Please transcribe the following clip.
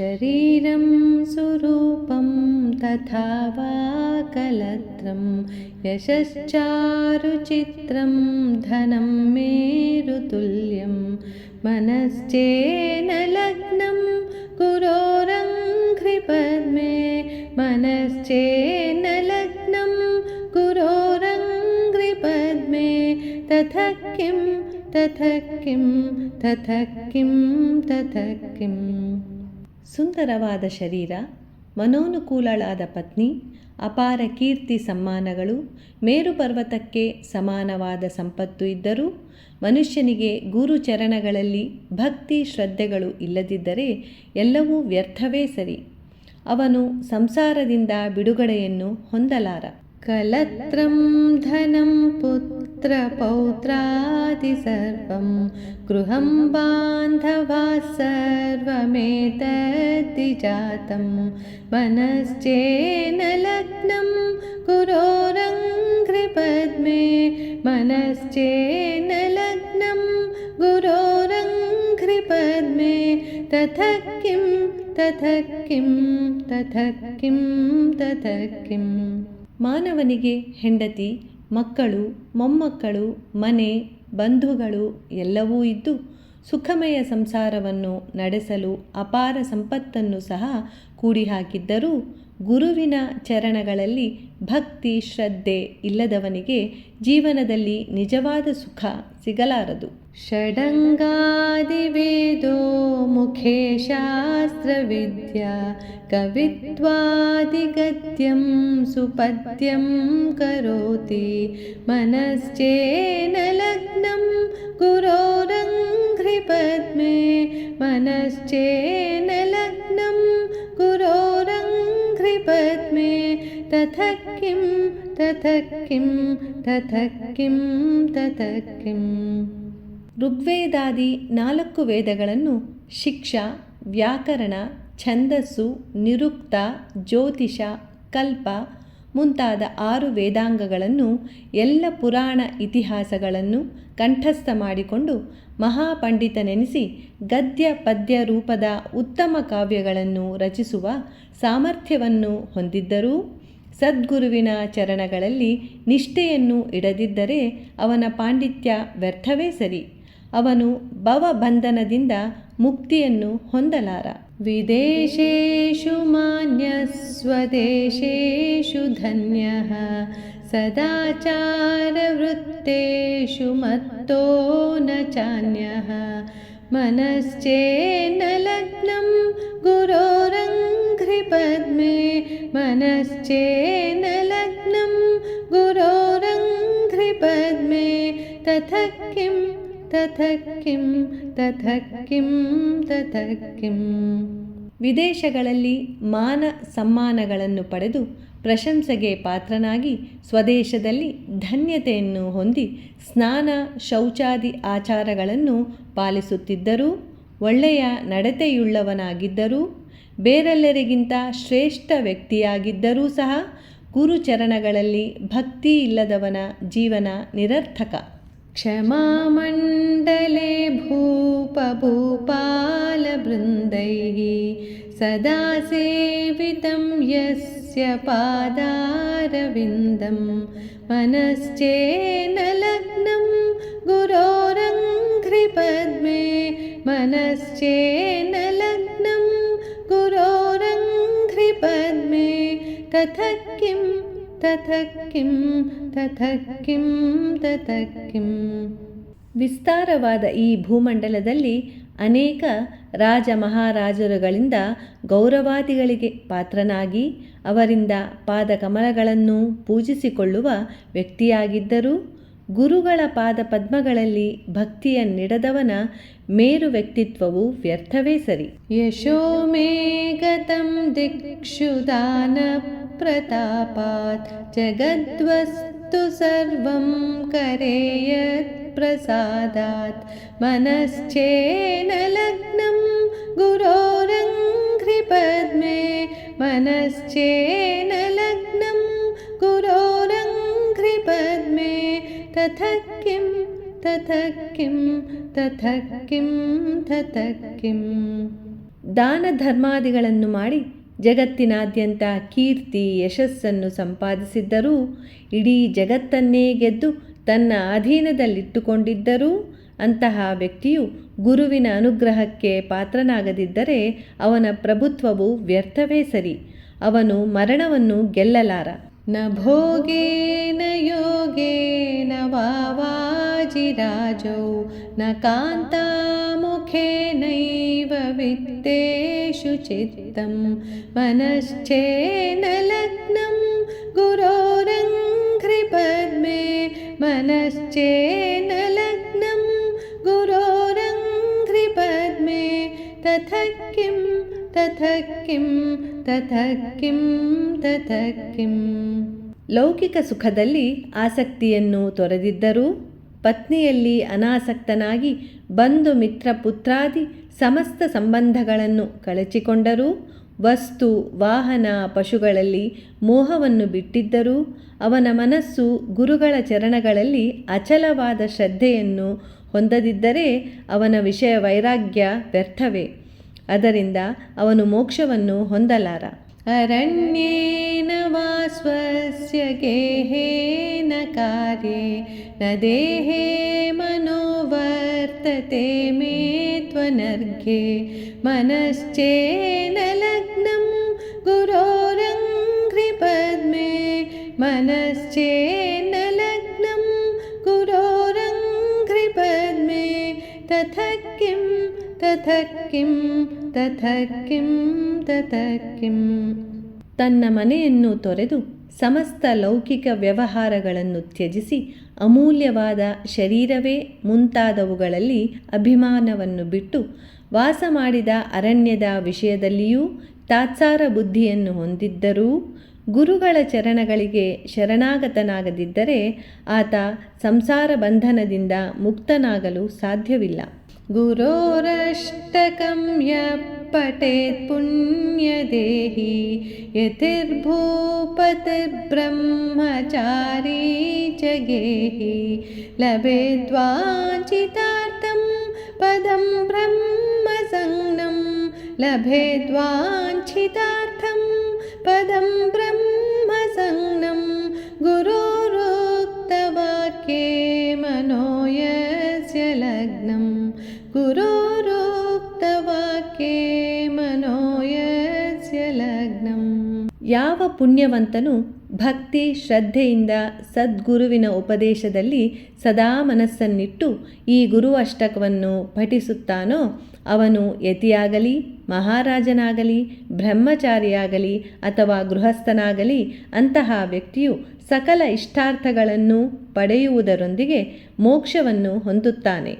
शरीरं सुरूपं तथा वा कलत्रं यशश्चारुचित्रं धनं मेरुतुल्यं मनश्चेन लग्नं गुरोरङ्घ्रिपद्मे मनश्चेन लग्नं गुरोरङ्घ्रिपद्मे तथा किं तथा किं तथा किं तथा किम्? ಸುಂದರವಾದ ಶರೀರ, ಮನೋನುಕೂಲಳಾದ ಪತ್ನಿ, ಅಪಾರ ಕೀರ್ತಿ ಸಮ್ಮಾನಗಳು ಮೇರು ಪರ್ವತಕ್ಕೆ ಸಮಾನವಾದ ಸಂಪತ್ತು ಇದ್ದರೂ ಮನುಷ್ಯನಿಗೆ ಗುರು ಚರಣಗಳಲ್ಲಿ ಭಕ್ತಿ ಶ್ರದ್ಧೆಗಳು ಇಲ್ಲದಿದ್ದರೆ ಎಲ್ಲವೂ ವ್ಯರ್ಥವೇ ಸರಿ. ಅವನು ಸಂಸಾರದಿಂದ ಬಿಡುಗಡೆಯನ್ನು ಹೊಂದಲಾರ. कलत्रं धनं पुत्रपौत्रादि सर्वं गृहं बान्धवाः सर्वमेतदिजातं मनश्चेन लग्नं गुरोरङ्घ्रिपद्मे मनश्चेन लग्नं गुरोरङ्घ्रिपद्मे। तथक् किं तथक् किं तथक् किं तथक् किम् ಮಾನವನಿಗೆ ಹೆಂಡತಿ, ಮಕ್ಕಳು, ಮೊಮ್ಮಕ್ಕಳು, ಮನೆ, ಬಂಧುಗಳು ಎಲ್ಲವೂ ಇದ್ದು ಸುಖಮಯ ಸಂಸಾರವನ್ನು ನಡೆಸಲು ಅಪಾರ ಸಂಪತ್ತನ್ನು ಸಹ ಕೂಡಿಹಾಕಿದ್ದರೂ ಗುರುವಿನ ಚರಣಗಳಲ್ಲಿ ಭಕ್ತಿ, ಶ್ರದ್ಧೆ ಇಲ್ಲದವನಿಗೆ ಜೀವನದಲ್ಲಿ ನಿಜವಾದ ಸುಖ ಸಿಗಲಾರದು. ಷಡಂಗಾದಿವೇದೋ ಮುಖೇ ಶಾಸ್ತ್ರವಿದ್ಯಾ ಕವಿತ್ವಾದಿಗದ್ಯಂ ಸುಪದ್ಯಂ ಕರೋತಿ ಮನಶ್ಚೇನ ಲಗ್ನಂ ಗುರೋರಂಘ್ರಿಪದ್ಮೆ ಮನಶ್ಚೇನ ಲಗ್ನಂ ಗುರೋರಂಘ್ರಿಪದ್ಮೆ ತಥ ಕಿಂ ತಥ ಕಿಂ ತಥ ಕಿಂ ತಥ ಕಿಂ ಋಗ್ವೇದಾದಿ ನಾಲ್ಕು ವೇದಗಳನ್ನು ಶಿಕ್ಷಾ, ವ್ಯಾಕರಣ, ಛಂದಸ್ಸು, ನಿರುಕ್ತ, ಜ್ಯೋತಿಷ, ಕಲ್ಪ ಮುಂತಾದ ಆರು ವೇದಾಂಗಗಳನ್ನು ಎಲ್ಲ ಪುರಾಣ ಇತಿಹಾಸಗಳನ್ನು ಕಂಠಸ್ಥ ಮಾಡಿಕೊಂಡು ಮಹಾಪಂಡಿತನೆನಿಸಿ ಗದ್ಯ ಪದ್ಯ ರೂಪದ ಉತ್ತಮ ಕಾವ್ಯಗಳನ್ನು ರಚಿಸುವ ಸಾಮರ್ಥ್ಯವನ್ನು ಹೊಂದಿದ್ದರೂ ಸದ್ಗುರುವಿನ ಚರಣಗಳಲ್ಲಿ ನಿಷ್ಠೆಯನ್ನು ಇಡದಿದ್ದರೆ ಅವನ ಪಾಂಡಿತ್ಯ ವ್ಯರ್ಥವೇ ಸರಿ. ಅವನು ಭವಬಂಧನದಿಂದ ಮುಕ್ತಿಯನ್ನು ಹೊಂದಲಾರ. ವಿದೇಶು ಮಾನ್ಯ ಸ್ವದೇಶು ಧನ್ಯ. ಸದಾಚಾರವೃತ್ತೇಷು ಮತ್ತೋ ನ ಚಾನ್ಯ. ಮನಶ್ಚೇನ ಲಗ್ನಂ ಗುರೋರಂಘ್ರಿಪದ್ಮೆ ಮನಶ್ಚೇನ ಲಗ್ನಂ गुरोरङ्घ्रिपद्मे ತಥಕ್ಕಿಂ ತಥ ತಥಕ್ಕಿಂ ತಥ ಕಿಂ ವಿದೇಶಗಳಲ್ಲಿ ಮಾನ ಸಮ್ಮಾನಗಳನ್ನು ಪಡೆದು ಪ್ರಶಂಸೆಗೆ ಪಾತ್ರನಾಗಿ ಸ್ವದೇಶದಲ್ಲಿ ಧನ್ಯತೆಯನ್ನು ಹೊಂದಿ ಸ್ನಾನ, ಶೌಚಾದಿ ಆಚಾರಗಳನ್ನು ಪಾಲಿಸುತ್ತಿದ್ದರೂ, ಒಳ್ಳೆಯ ನಡತೆಯುಳ್ಳವನಾಗಿದ್ದರೂ ಬೇರೆಲ್ಲರಿಗಿಂತ ಶ್ರೇಷ್ಠ ವ್ಯಕ್ತಿಯಾಗಿದ್ದರೂ ಸಹ ಗುರುಚರಣಗಳಲ್ಲಿ ಭಕ್ತಿ ಇಲ್ಲದವನ ಜೀವನ ನಿರರ್ಥಕ क्षमामण्डले भूपभूपालवृन्दैः सदा सेवितं यस्य पादारविन्दं मनश्चेन लग्नं गुरोरङ्घ्रिपद्मे मनश्चेन तथ किं ತಥ ಕಿಂ ತಥ ಕಿಂ ತಥ ಕಿಂ ವಿಸ್ತಾರವಾದ ಈ ಭೂಮಂಡಲದಲ್ಲಿ ಅನೇಕ ರಾಜ ಮಹಾರಾಜರುಗಳಿಂದ ಗೌರವಾದಿಗಳಿಗೆ ಪಾತ್ರನಾಗಿ ಅವರಿಂದ ಪಾದಕಮಲಗಳನ್ನು ಪೂಜಿಸಿಕೊಳ್ಳುವ ವ್ಯಕ್ತಿಯಾಗಿದ್ದರೂ ಗುರುಗಳ ಪಾದ ಪದ್ಮಗಳಲ್ಲಿ ಭಕ್ತಿಯನ್ನಿಡದವನ ಮೇರು ವ್ಯಕ್ತಿತ್ವವು ವ್ಯರ್ಥವೇ ಸರಿ ಯಶೋ ಮೇಗತಂ ದಿಕ್ಷು ದಾನ ಪ್ರತಾಪಾತ್ ಜಗದ್ವಸ್ತು ಸರ್ವಂ ಕರೇಯತ್ ಪ್ರಸಾದಾತ್ ಮನಶ್ಚೇನ ಲಗ್ನಂ ಗುರೋರಂಘ್ರಿಪದ್ಮೆ ಮನಶ್ಚೇನ ಲಗ್ನಂ ಗುರೋರಂಘ್ರಿಪದ್ಮೆ ತಥ ಕಿಂ ತಥ ಕಿಂ ತಥ ಕಿಂ ತಥ ಕಿಂ ದಾನ ಧರ್ಮಾದಿಗಳನ್ನು ಮಾಡಿ ಜಗತ್ತಿನಾದ್ಯಂತ ಕೀರ್ತಿ, ಯಶಸ್ಸನ್ನು ಸಂಪಾದಿಸಿದ್ದರೂ, ಇಡೀ ಜಗತ್ತನ್ನೇ ಗೆದ್ದು ತನ್ನ ಅಧೀನದಲ್ಲಿಟ್ಟುಕೊಂಡಿದ್ದರೂ, ಅಂತಹ ವ್ಯಕ್ತಿಯು ಗುರುವಿನ ಅನುಗ್ರಹಕ್ಕೆ ಪಾತ್ರನಾಗದಿದ್ದರೆ ಅವನ ಪ್ರಭುತ್ವವು ವ್ಯರ್ಥವೇ ಸರಿ. ಅವನು ಮರಣವನ್ನು ಗೆಲ್ಲಲಾರ. न भोगेन योगेन वा न कान्तामुखेनैव वित्तेषु चित्तं। मनश्चेन लग्नं गुरोरङ्घ्रिपद्मे मनश्चेन लग्नं गुरोरङ्घ्रिपद्मे तथ किं तथ किं ತಥ ಕಿಂ ತಥ ಕಿಂ ಲೌಕಿಕ ಸುಖದಲ್ಲಿ ಆಸಕ್ತಿಯನ್ನು ತೊರೆದಿದ್ದರೂ ಪತ್ನಿಯಲ್ಲಿ ಅನಾಸಕ್ತನಾಗಿ ಬಂಧು ಮಿತ್ರ ಪುತ್ರಾದಿ ಸಮಸ್ತ ಸಂಬಂಧಗಳನ್ನು ಕಳಚಿಕೊಂಡರೂ, ವಸ್ತು, ವಾಹನ, ಪಶುಗಳಲ್ಲಿ ಮೋಹವನ್ನು ಬಿಟ್ಟಿದ್ದರೂ, ಅವನ ಮನಸ್ಸು ಗುರುಗಳ ಚರಣಗಳಲ್ಲಿ ಅಚಲವಾದ ಶ್ರದ್ಧೆಯನ್ನು ಹೊಂದದಿದ್ದರೆ ಅವನ ವಿಷಯ ವೈರಾಗ್ಯ ವ್ಯರ್ಥವೇ. ಅದರಿಂದ ಅವನು ಮೋಕ್ಷವನ್ನು ಹೊಂದಲಾರ अरण्येन वा स्वस्य गेहेन कार्ये न देहे मनोवर्तते मे त्वनर्घे मनश्चेन लग्नं गुरोरङ्घ्रिपद्मे मनश्चेन लग्नं गुरोरङ्घ्रिपद्मे तथ किं तथ किं तथ किं ತಥ ಕಿಂ ತಥ ಕಿಂ. ತನ್ನ ಮನೆಯನ್ನು ತೊರೆದು ಸಮಸ್ತ ಲೌಕಿಕ ವ್ಯವಹಾರಗಳನ್ನು ತ್ಯಜಿಸಿ ಅಮೂಲ್ಯವಾದ ಶರೀರವೇ ಮುಂತಾದವುಗಳಲ್ಲಿ ಅಭಿಮಾನವನ್ನು ಬಿಟ್ಟು ವಾಸ ಮಾಡಿದ ಅರಣ್ಯದ ವಿಷಯದಲ್ಲಿಯೂ ತಾತ್ಸಾರ ಬುದ್ಧಿಯನ್ನು ಹೊಂದಿದ್ದರೂ ಗುರುಗಳ ಚರಣಗಳಿಗೆ ಶರಣಾಗತನಾಗದಿದ್ದರೆ ಆತ ಸಂಸಾರ ಬಂಧನದಿಂದ ಮುಕ್ತನಾಗಲು ಸಾಧ್ಯವಿಲ್ಲ. गुरोरष्टकं यः पठेत् पुण्यदेही यतिर्भूपतिर्ब्रह्मचारी च गेहि। लभेद्वाञ्छितार्थं पदं ब्रह्मसंज्ञं लभेद्वाञ्छितार्थं पदं ब्रह्मसंज्ञं ಪುಣ್ಯವಂತನು ಭಕ್ತಿ, ಶ್ರದ್ಧೆಯಿಂದ ಸದ್ಗುರುವಿನ ಉಪದೇಶದಲ್ಲಿ ಸದಾ ಮನಸ್ಸನ್ನಿಟ್ಟು ಈ ಗುರು ಅಷ್ಟಕವನ್ನು ಪಠಿಸುತ್ತಾನೋ ಅವನು ಯತಿಯಾಗಲಿ, ಮಹಾರಾಜನಾಗಲಿ, ಬ್ರಹ್ಮಚಾರಿಯಾಗಲಿ ಅಥವಾ ಗೃಹಸ್ಥನಾಗಲಿ ಅಂತಹ ವ್ಯಕ್ತಿಯು ಸಕಲ ಇಷ್ಟಾರ್ಥಗಳನ್ನು ಪಡೆಯುವುದರೊಂದಿಗೆ ಮೋಕ್ಷವನ್ನು ಹೊಂದುತ್ತಾನೆ.